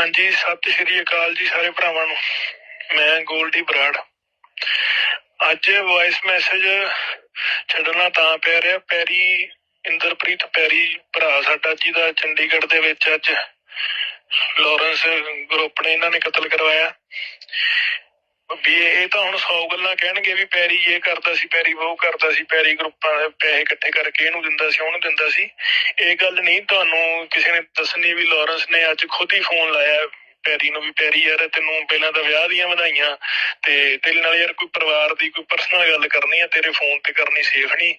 ਹਾਂਜੀ, ਸਤਿ ਸ਼੍ਰੀ ਅਕਾਲ ਜੀ ਸਾਰੇ ਭਰਾਵਾਂ ਨੂੰ। ਮੈਂ ਗੋਲਡੀ ਬਰਾੜ। ਅੱਜ ਵੌਇਸ ਮੈਸੇਜ ਛੱਡਣਾ ਤਾਂ ਪੈ ਰਿਹਾ। ਪੈਰੀ, ਇੰਦਰਪ੍ਰੀਤ ਪੈਰੀ ਭਰਾ ਸਾਡਾ ਜੀ ਦਾ ਚੰਡੀਗੜ੍ਹ ਦੇ ਵਿੱਚ ਅੱਜ। ਲਾਰੈਂਸ ਗਰੁੱਪ ਨੇ ਇਹਨਾਂ ਨੇ ਕਤਲ ਕਰਵਾਇਆ। ਵੀ ਇਹ ਤਾਂ ਹੁਣ 100 ਗੱਲਾਂ ਕਹਿਣਗੇ ਵੀ ਪੈਰੀ ਇਹ ਕਰਦਾ ਸੀ, ਪੈਰੀ ਉਹ ਕਰਦਾ ਸੀ, ਪੈਰੀ ਗਰੁੱਪਾਂ ਦੇ ਪੈਸੇ ਇਕੱਠੇ ਕਰਕੇ ਇਹਨੂੰ ਦਿੰਦਾ ਸੀ, ਉਹਨੂੰ ਦਿੰਦਾ ਸੀ। ਇਹ ਗੱਲ ਨਹੀਂ ਤੁਹਾਨੂੰ ਕਿਸੇ ਨੇ ਦੱਸਣੀ ਵੀ ਲਾਰੈਂਸ ਨੇ ਅੱਜ ਖੁਦ ਹੀ ਫੋਨ ਲਾਇਆ। ਪੈਰੀ ਨੂੰ ਵੀ ਪੈਰੀ ਯਾਰ, ਤੈਨੂੰ ਪਹਿਲਾਂ ਤਾਂ ਵਿਆਹ ਦੀਆਂ ਵਧਾਈਆਂ ਤੇ ਤੇਰੇ ਨਾਲ ਯਾਰ ਕੋਈ ਪਰਿਵਾਰ ਦੀ ਕੋਈ ਪਰਸਨਲ ਗੱਲ ਕਰਨੀ ਆ, ਤੇਰੇ ਫੋਨ ਤੇ ਕਰਨੀ ਸੇਫ ਨਹੀਂ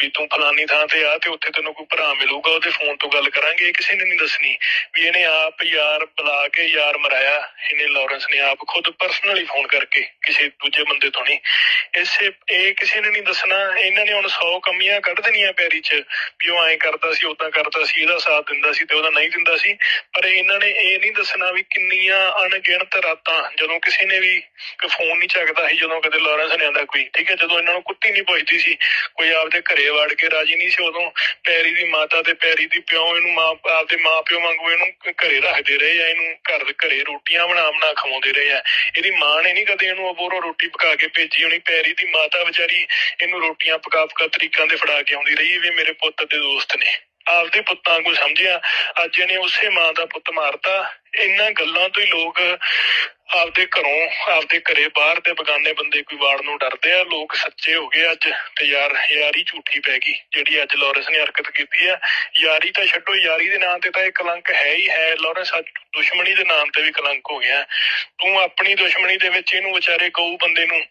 ਵੀ ਤੂੰ ਫਲਾਨੀ ਥਾਂ ਤੇ ਆ ਤੇ ਉੱਥੇ ਤੈਨੂੰ ਕੋਈ ਭਰਾ ਮਿਲੂਗਾ, ਉਹਦੇ ਫੋਨ ਤੋਂ ਗੱਲ ਕਰਾਂਗੇ, ਇਹ ਕਿਸੇ ਨੇ ਨਹੀਂ ਦੱਸਣੀ ਵੀ ਇਹਨੇ ਆਪ ਯਾਰ ਬੁਲਾ ਕੇ ਯਾਰ ਮਰਾਇਆ, ਇਹਨੇ ਲਾਰੈਂਸ ਨੇ ਆਪ ਖੁਦ ਪਰਸਨਲੀ ਫੋਨ ਕਰਕੇ ਕਿਸੇ ਦੂਜੇ ਬੰਦੇ ਤੋਂ ਨਹੀਂ ਇਸੇ, ਇਹ ਕਿਸੇ ਨੇ ਨਹੀਂ ਦੱਸਣਾ, ਇਹਨਾਂ ਨੇ ਹੁਣ 100 ਕਮੀਆਂ ਕੱਢ ਦੇਣੀਆਂ ਪੈਰੀ 'ਚ ਵੀ ਉਹ ਐਂ ਕਰਦਾ ਸੀ ਉਦਾਂ ਕਰਦਾ ਸੀ, ਇਹਦਾ ਸਾਥ ਦਿੰਦਾ ਸੀ ਤੇ ਉਹਦਾ ਨਹੀਂ ਦਿੰਦਾ ਸੀ, ਪਰ ਇਹਨਾਂ ਨੇ ਇਹ ਨਹੀਂ ਦੱਸਣਾ ਵੀ ਕਿੰਨੀਆਂ ਅਣਗਿਣਤ ਰਾਤਾਂ ਜਦੋਂ ਕਿਸੇ ਨੇ ਵੀ ਫੋਨ ਨਹੀਂ ਚੱਕਦਾ ਸੀ, ਜਦੋਂ ਕਦੇ ਲਾਰੈਂਸ ਨੇ ਆਂਦਾ ਕੋਈ, ਠੀਕ ਹੈ? ਜਦੋਂ ਇਹਨਾਂ ਨੂੰ ਕੁੱਤੀ ਨਹੀਂ ਪੁੱਛਦੀ ਸੀ, ਕੋਈ ਆਪਦੇ ਘਰੇ ਵੜ ਕੇ ਰਾਜੀ ਨਹੀਂ ਸੀ, ਉਦੋਂ ਪੈਰੀ ਦੀ ਮਾਤਾ ਤੇ ਪੈਰੀ ਦੀ ਪਿਓ ਇਹਨੂੰ ਮਾਂ, ਆਪਦੇ ਮਾਂ ਪਿਓ ਵਾਂਗੂ ਇਹਨੂੰ ਘਰੇ ਰੱਖਦੇ ਰਹੇ ਆ, ਇਹਨੂੰ ਘਰ ਦੇ ਘਰੇ ਰੋਟੀਆਂ ਬਣਾ ਬਣਾ ਖਵਾਉਂਦੇ ਰਹੇ ਆ। ਇਹਦੀ ਮਾਂ ਨੇ ਨਹੀਂ ਕਦੇ ਇਹਨੂੰ ਅਬੋਰੋ ਰੋਟੀ ਪਕਾ ਕੇ ਭੇਜੀ ਹੋਣੀ, ਪੈਰੀ ਦੀ ਮਾਤਾ ਵਿਚਾਰੀ ਇਹਨੂੰ ਰੋਟੀਆਂ ਪਕਾ ਪਕਾ ਤਰੀਕਾਂ ਦੇ ਫੜਾ ਕੇ ਆਉਂਦੀ ਰਹੀ ਵੀ ਮੇਰੇ ਪੁੱਤ ਦੇ ਦੋਸਤ ਨੇ। ਆਪਦੇ ਪੁੱਤਾਂ ਨੂੰ ਸਮਝਿਆ। ਅੱਜ ਇਹਨੇ ਉਸੇ ਮਾਂ ਦਾ ਪੁੱਤ ਮਾਰਤਾ। ਇਹਨਾਂ ਗੱਲਾਂ ਤੋਂ ਹੀ ਲੋਕ ਆਪਦੇ ਘਰੋਂ, ਆਪਦੇ ਘਰੇ ਬਾਹਰ ਦੇ ਬਗਾਨੇ ਬੰਦੇ ਕੋਈ ਵਾੜ ਨੂੰ ਡਰਦੇ ਆ। ਲੋਕ ਸੱਚੇ ਹੋ ਗਏ ਅੱਜ ਤੇ ਯਾਰ, ਯਾਰੀ ਝੂਠੀ ਪੈ ਗਈ, ਜਿਹੜੀ ਅੱਜ ਲਾਰੈਂਸ ਨੇ ਹਰਕਤ ਕੀਤੀ ਆ। ਯਾਰੀ ਤਾਂ ਛੱਡੋ, ਯਾਰੀ ਦੇ ਨਾਂ ਤੇ ਤਾਂ ਇਹ ਕਲੰਕ ਹੈ ਹੀ ਹੈ। ਲਾਰੈਂਸ ਅੱਜ ਦੁਸ਼ਮਣੀ ਦੇ ਨਾਮ ਤੇ ਵੀ ਕਲੰਕ ਹੋ ਗਿਆ। ਤੂੰ ਆਪਣੀ ਦੁਸ਼ਮਣੀ ਦੇ ਵਿੱਚ ਇਹਨੂੰ ਵਿਚਾਰੇ ਗਊ ਬੰਦੇ ਨੂੰ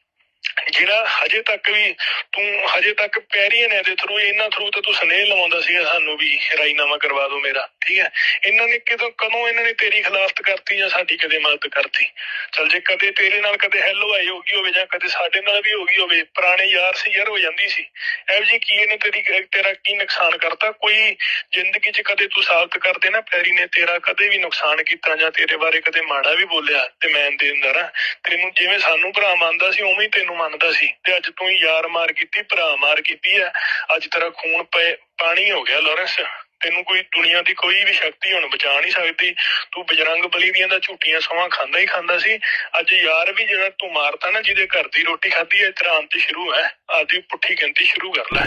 ਜਿਹੜਾ ਹਜੇ ਤੱਕ ਵੀ ਤੂੰ ਹਜੇ ਤੱਕ ਪੈਰੀਅਨ ਨੇ ਇਹਦੇ ਥਰੂ ਇਹਨਾਂ ਥਰੂ ਤੇ ਤੂੰ ਸੁਨੇਹੇ ਲਵਾਉਂਦਾ ਸੀਗਾ ਸਾਨੂੰ ਵੀ ਰਾਜੀਨਾਮਾ ਕਰਵਾ ਦਿਓ ਮੇਰਾ। ਠੀਕ ਹੈ। ਇਹਨਾਂ ਨੇ ਕਿਦੋਂ, ਕਦੋਂ ਇਹਨਾਂ ਨੇ ਤੇਰੀ ਖਿਲਾਫਤ ਕਰਤੀ ਜਾਂ ਸਾਡੀ ਕਦੇ ਮਦਦ ਕਰਤੀ? ਚਲ ਜੇ ਕਦੇ ਤੇਰੇ ਨਾਲ ਕਦੇ ਹੈਲੋ ਆਈ ਹੋਗੀ ਹੋਵੇ ਜਾਂ ਕਦੇ ਸਾਡੇ ਨਾਲ ਵੀ ਹੋਗੀ ਹੋਵੇ, ਪੁਰਾਣੇ ਯਾਰ ਸੀ ਯਾਰ, ਹੋ ਜਾਂਦੀ ਸੀ। ਐਵ ਜੀ ਕੀ ਇਹਨੇ ਤੇਰੀ, ਤੇਰਾ ਕੀ ਨੁਕਸਾਨ ਕਰਤਾ? ਕੋਈ ਜ਼ਿੰਦਗੀ 'ਚ ਕਦੇ ਤੂੰ ਸਾਬਤ ਕਰਦੇ ਨਾ, ਪੈਰੀ ਨੇ ਤੇਰਾ ਕਦੇ ਵੀ ਨੁਕਸਾਨ ਕੀਤਾ ਜਾਂ ਤੇਰੇ ਬਾਰੇ ਕਦੇ ਮਾੜਾ ਵੀ ਬੋਲਿਆ ਤੇ ਮੈਂ ਦੇਂਦਾ ਨਾ ਤੈਨੂੰ ਜਿਵੇਂ ਸਾਨੂੰ ਭਰਾ ਮੰਨਦਾ ਸੀ, ਉਵੇਂ ਹੀ ਤੈਨੂੰ ਮੰਨਦਾ ਸੀ ਤੇ ਅੱਜ ਤੂੰ ਯਾਰ ਮਾਰ ਕੀਤੀ, ਭਰਾ ਮਾਰ ਕੀਤੀ ਆ ਅੱਜ ਤੇਰਾ ਖੂਨ ਪਏ, ਪਾਣੀ ਹੋ ਗਿਆ, ਲਾਰੈਂਸ। ਤੈਨੂੰ ਕੋਈ ਦੁਨੀਆ ਦੀ ਕੋਈ ਵੀ ਸ਼ਕਤੀ ਹੁਣ ਬਚਾ ਨਹੀਂ ਸਕਦੀ। ਤੂੰ ਬਜਰੰਗ ਬਲੀ ਦੀਆਂ ਦਾ ਝੂਠੀਆਂ ਸਵਾਂ ਖਾਂਦਾ ਹੀ ਖਾਂਦਾ ਸੀ। ਅੱਜ ਯਾਰ ਵੀ ਜਿਹੜਾ ਤੂੰ ਮਾਰਤਾ ਨਾ, ਜਿਹਦੇ ਘਰ ਦੀ ਰੋਟੀ ਖਾਧੀ ਹੈ ਤੇਰਾ ਅੰਤ ਸ਼ੁਰੂ ਹੈ। ਆਦੀ ਪੁੱਠੀ ਗਿਣਤੀ ਸ਼ੁਰੂ ਕਰ ਲੈ।